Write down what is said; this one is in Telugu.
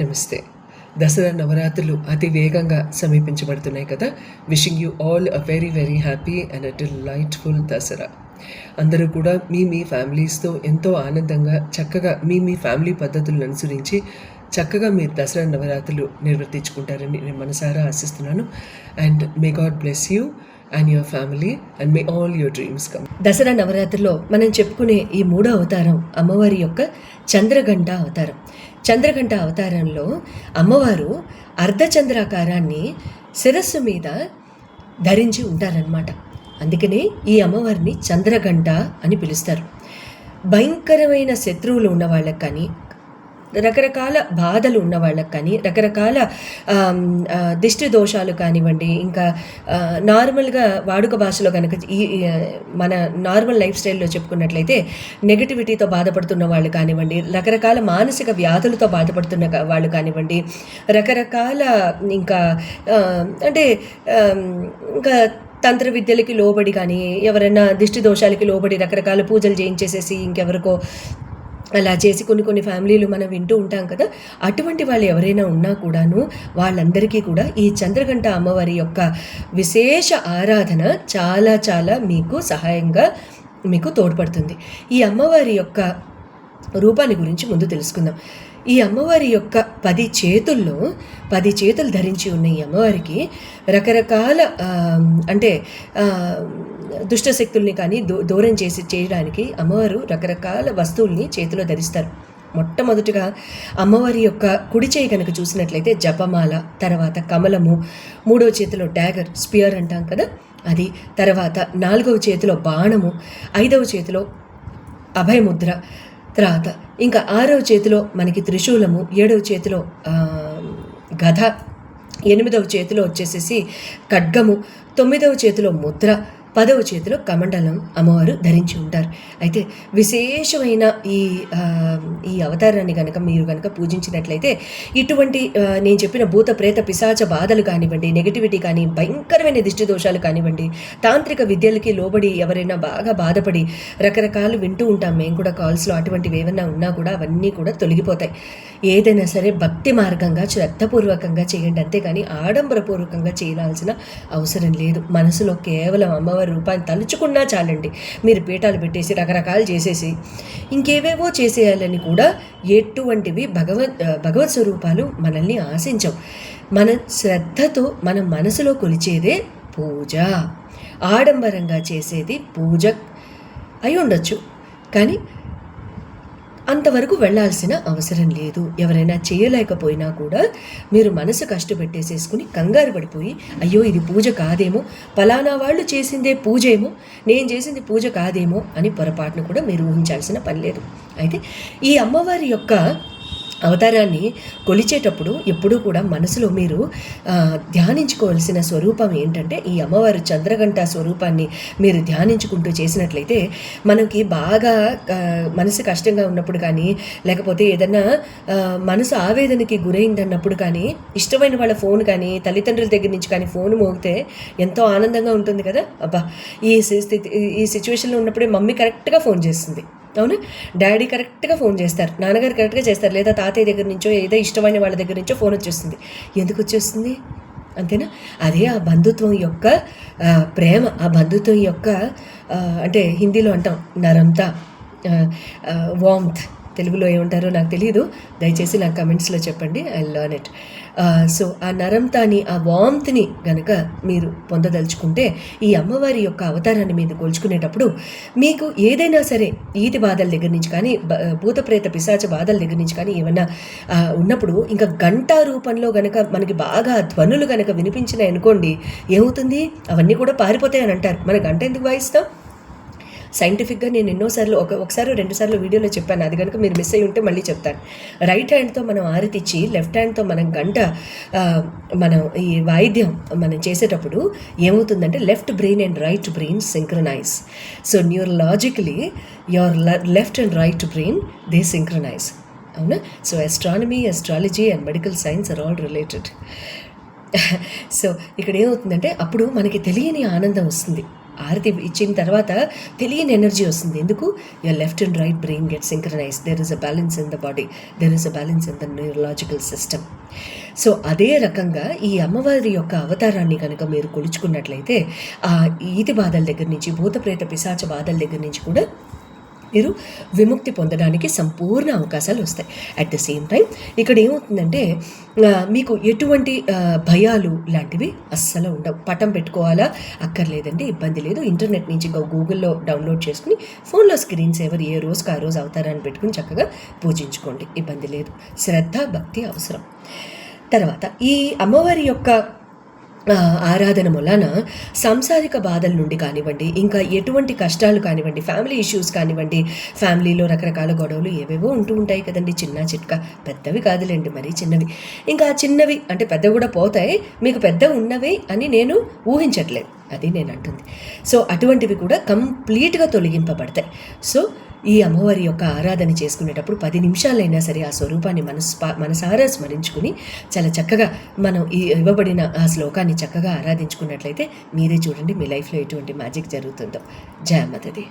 నమస్తే. దసరా నవరాత్రులు అతి వేగంగా సమీపించబడుతున్నాయి కదా. Wishing you all a very very happy and a delightful Dasara. అందరూ కూడా మీ మీ ఫ్యామిలీస్తో ఎంతో ఆనందంగా చక్కగా మీ మీ ఫ్యామిలీ పద్ధతులను అనుసరించి చక్కగా మీరు దసరా నవరాత్రులు నిర్వర్తించుకుంటారని నేను మనసారా ఆశిస్తున్నాను. And may God bless you and your family and may all your dreams come Dasara నవరాత్రిలో మనం చెప్పుకునే ఈ మూడో అవతారం అమ్మవారి యొక్క చంద్రగంట అవతారం. చంద్రగంట అవతారంలో అమ్మవారు అర్ధచంద్రాకారాన్ని శిరస్సు మీద ధరించి ఉంటారనమాట అందుకనే ఈ అమ్మవారిని చంద్రగంట అని పిలుస్తారు. భయంకరమైన శత్రువులు ఉన్న వాళ్ళకి కానీ రకరకాల బాధలు ఉన్న వాళ్ళకి కానీ రకరకాల దిష్టి దోషాలు కానివ్వండి ఇంకా నార్మల్గా వాడుక భాషలో కనుక ఈ మన నార్మల్ లైఫ్ స్టైల్లో చెప్పుకున్నట్లయితే నెగటివిటీతో బాధపడుతున్న వాళ్ళు కానివ్వండి రకరకాల మానసిక వ్యాధులతో బాధపడుతున్న వాళ్ళు కానివ్వండి రకరకాల ఇంకా అంటే ఇంకా తంత్ర విద్యలకి లోబడి కానీ ఎవరైనా దిష్టి దోషాలకి లోబడి రకరకాల పూజలు చేయించేసేసి ఇంకెవరికో అలా చేసి కొన్ని కొన్ని ఫ్యామిలీలు మనం వింటూ ఉంటాం కదా అటువంటి వాళ్ళు ఎవరైనా ఉన్నా కూడాను వాళ్ళందరికీ కూడా ఈ చంద్రగంట అమ్మవారి యొక్క విశేష ఆరాధన చాలా చాలా మీకు సహాయంగా మీకు తోడ్పడుతుంది. ఈ అమ్మవారి యొక్క రూపాన్ని గురించి ముందు తెలుసుకుందాం. ఈ అమ్మవారి యొక్క పది చేతుల్లో పది చేతులు ధరించి ఉన్న ఈ అమ్మవారికి రకరకాల అంటే దుష్టశక్తుల్ని దుష్ట శక్తుల్ని కానీ దూ దూరం చేసి చేయడానికి అమ్మవారు రకరకాల వస్తువుల్ని చేతిలో ధరిస్తారు. మొట్టమొదటిగా అమ్మవారి యొక్క కుడి చేయి కనుక చూసినట్లయితే జపమాల తర్వాత కమలము మూడవ చేతిలో డ్యాగర్ స్పియర్ అంటాం కదా అది తర్వాత నాలుగవ చేతిలో బాణము ఐదవ చేతిలో అభయముద్ర తర్వాత ఇంకా ఆరవ చేతిలో మనకి త్రిశూలము ఏడవ చేతిలో గధ ఎనిమిదవ చేతిలో వచ్చేసేసి ఖడ్గము తొమ్మిదవ చేతిలో ముద్ర పదవ చేతిలో కమండలం అమ్మవారు ధరించి ఉంటారు. అయితే విశేషమైన ఈ ఈ అవతారాన్ని కనుక మీరు కనుక పూజించినట్లయితే ఇటువంటి నేను చెప్పిన భూత ప్రేత పిశాచ బాధలు కానివ్వండి నెగిటివిటీ కానీ భయంకరమైన దిష్టి దోషాలు కానివ్వండి తాంత్రిక విద్యలకి లోబడి ఎవరైనా బాగా బాధపడి రకరకాలు వింటూ ఉంటాం. మేము కూడా కాల్స్లో అటువంటివి ఏమైనా ఉన్నా కూడా అవన్నీ కూడా తొలగిపోతాయి. ఏదైనా సరే భక్తి మార్గంగా శ్రద్ధపూర్వకంగా చేయండి. అంతేగాని ఆడంబరపూర్వకంగా చేయాల్సిన అవసరం లేదు. మనసులో కేవలం అమ్మవారి రూపాయలు తలుచుకున్నా చాలండి. మీరు పీఠాలు పెట్టేసి రకరకాలు చేసేసి ఇంకేవేవో చేసేయాలని కూడా ఎటువంటివి భగవత్ భగవత్ స్వరూపాలు మనల్ని ఆశించవు. మన శ్రద్ధతో మన మనసులో కొలిచేదే పూజ. ఆడంబరంగా చేసేది పూజ అయి ఉండొచ్చు. కానీ అంతవరకు వెళ్ళాల్సిన అవసరం లేదు. ఎవరైనా చేయలేకపోయినా కూడా మీరు మనసు కష్టపెట్టేసేసుకుని కంగారు పడిపోయి అయ్యో ఇది పూజ కాదేమో పలానా వాళ్ళు చేసిందే పూజ ఏమో నేను చేసింది పూజ కాదేమో అని పొరపాటును కూడా మీరు ఊహించాల్సిన పని లేదు. అయితే ఈ అమ్మవారి యొక్క అవతారాన్ని కొలిచేటప్పుడు ఎప్పుడూ కూడా మనసులో మీరు ధ్యానించుకోవాల్సిన స్వరూపం ఏంటంటే ఈ అమ్మవారు చంద్రగంట స్వరూపాన్ని మీరు ధ్యానించుకుంటూ చేసినట్లయితే మనకి బాగా మనసు కష్టంగా ఉన్నప్పుడు కానీ లేకపోతే ఏదన్నా మనసు ఆవేదనకి గురైందన్నప్పుడు కానీ ఇష్టమైన వాళ్ళ ఫోన్ కానీ తల్లిదండ్రుల దగ్గర నుంచి కానీ ఫోన్ మోగితే ఎంతో ఆనందంగా ఉంటుంది కదా? అబ్బా! ఈ స్థితి ఈ సిచ్యువేషన్లో ఉన్నప్పుడే మమ్మీ కరెక్ట్గా ఫోన్ చేస్తుంది. అవునా డాడీ కరెక్ట్గా ఫోన్ చేస్తారు నాన్నగారు కరెక్ట్గా చేస్తారు లేదా తాతయ్య దగ్గర నుంచో ఏదో ఇష్టమైన వాళ్ళ దగ్గర నుంచో ఫోన్ వచ్చేస్తుంది. ఎందుకు వచ్చేస్తుంది? అంతేనా? అదే ఆ బంధుత్వం యొక్క ప్రేమ ఆ బంధుత్వం యొక్క అంటే హిందీలో అంటాం నరంతా వామ్త్ తెలుగులో ఏమంటారో నాకు తెలియదు దయచేసి నాకు కమెంట్స్లో చెప్పండి. I learn it. సో ఆ నరంతాని ఆ వామ్త్ని గనక మీరు పొందదలుచుకుంటే ఈ అమ్మవారి యొక్క అవతారాన్ని మీద కొలుచుకునేటప్పుడు మీకు ఏదైనా సరే ఈతి బాధల దగ్గర నుంచి కానీ భూతప్రేత పిశాచ బాధల దగ్గర నుంచి కానీ ఏమన్నా ఉన్నప్పుడు ఇంకా గంటా రూపంలో గనక మనకి బాగా ధ్వనులు గనక వినిపించినాయి అనుకోండి ఏమవుతుంది? అవన్నీ కూడా పారిపోతాయి అని అంటారు. మన గంట ఎందుకు వాయిస్తాం? సైంటిఫిక్గా నేను ఎన్నోసార్లు ఒక ఒకసారి రెండుసార్లు వీడియోలో చెప్పాను. అది కనుక మీరు మిస్ అయ్యి ఉంటే మళ్ళీ చెప్తాను. రైట్ హ్యాండ్తో మనం ఆరతిచ్చి లెఫ్ట్ హ్యాండ్తో మనం గంట మనం ఈ వాయిద్యం మనం చేసేటప్పుడు ఏమవుతుందంటే left brain and right brain synchronize. So neurologically your left and right brain they synchronize. అవునా? So astronomy astrology and medical science are all related so ఇక్కడ ఏమవుతుందంటే అప్పుడు మనకి తెలియని ఆనందం వస్తుంది. ఆరతి ఇచ్చిన తర్వాత తెలియని ఎనర్జీ వస్తుంది. ఎందుకు? Your left and right brain get synchronize there is a balance in the body there is a balance in the neurological system so అదే రకంగా ఈ అమ్మవారి యొక్క అవతారాన్ని కనుక మీరు కొలుచుకున్నట్లయితే ఆ ఈతి బాధల దగ్గర నుంచి భూతప్రేత పిశాచ బాధల దగ్గర నుంచి కూడా మీరు విముక్తి పొందడానికి సంపూర్ణ అవకాశాలు వస్తాయి. అట్ ద సేమ్ టైం ఇక్కడ ఏమవుతుందంటే మీకు ఎటువంటి భయాలు లాంటివి అస్సలు ఉండవు. పటం పెట్టుకోవాలా? అక్కర్లేదండి ఇబ్బంది లేదు. ఇంటర్నెట్ నుంచి ఇంకా గూగుల్లో డౌన్లోడ్ చేసుకుని ఫోన్లో స్క్రీన్స్ ఎవరు ఏ రోజుకి ఆ రోజు అవుతారని పెట్టుకుని చక్కగా పూజించుకోండి. ఇబ్బంది లేదు. శ్రద్ధ భక్తి అవసరం. తర్వాత ఈ అమ్మవారి యొక్క ఆరాధన వలన సాంసారిక బాధల నుండి కానివ్వండి ఇంకా ఎటువంటి కష్టాలు కానివ్వండి ఫ్యామిలీ ఇష్యూస్ కానివ్వండి ఫ్యామిలీలో రకరకాల గొడవలు ఏవేవో ఉంటూ ఉంటాయి కదండి. చిన్న చిట్కా పెద్దవి కాదులేండి మరీ చిన్నవి. ఇంకా చిన్నవి అంటే పెద్ద కూడా పోతాయి మీకు పెద్ద ఉన్నవి అని నేను ఊహించట్లేదు. అది నేను అంటుంది. సో అటువంటివి కూడా కంప్లీట్గా తొలగింపబడతాయి. సో ఈ అమ్మవారి యొక్క ఆరాధన చేసుకునేటప్పుడు పది నిమిషాలైనా సరే ఆ స్వరూపాన్ని మనస్పా మనసారా స్మరించుకుని చాలా చక్కగా మనం ఈ ఇవ్వబడిన ఆ శ్లోకాన్ని చక్కగా ఆరాధించుకున్నట్లయితే మీరే చూడండి మీ లైఫ్లో ఎటువంటి మ్యాజిక్ జరుగుతుందో. జయమతది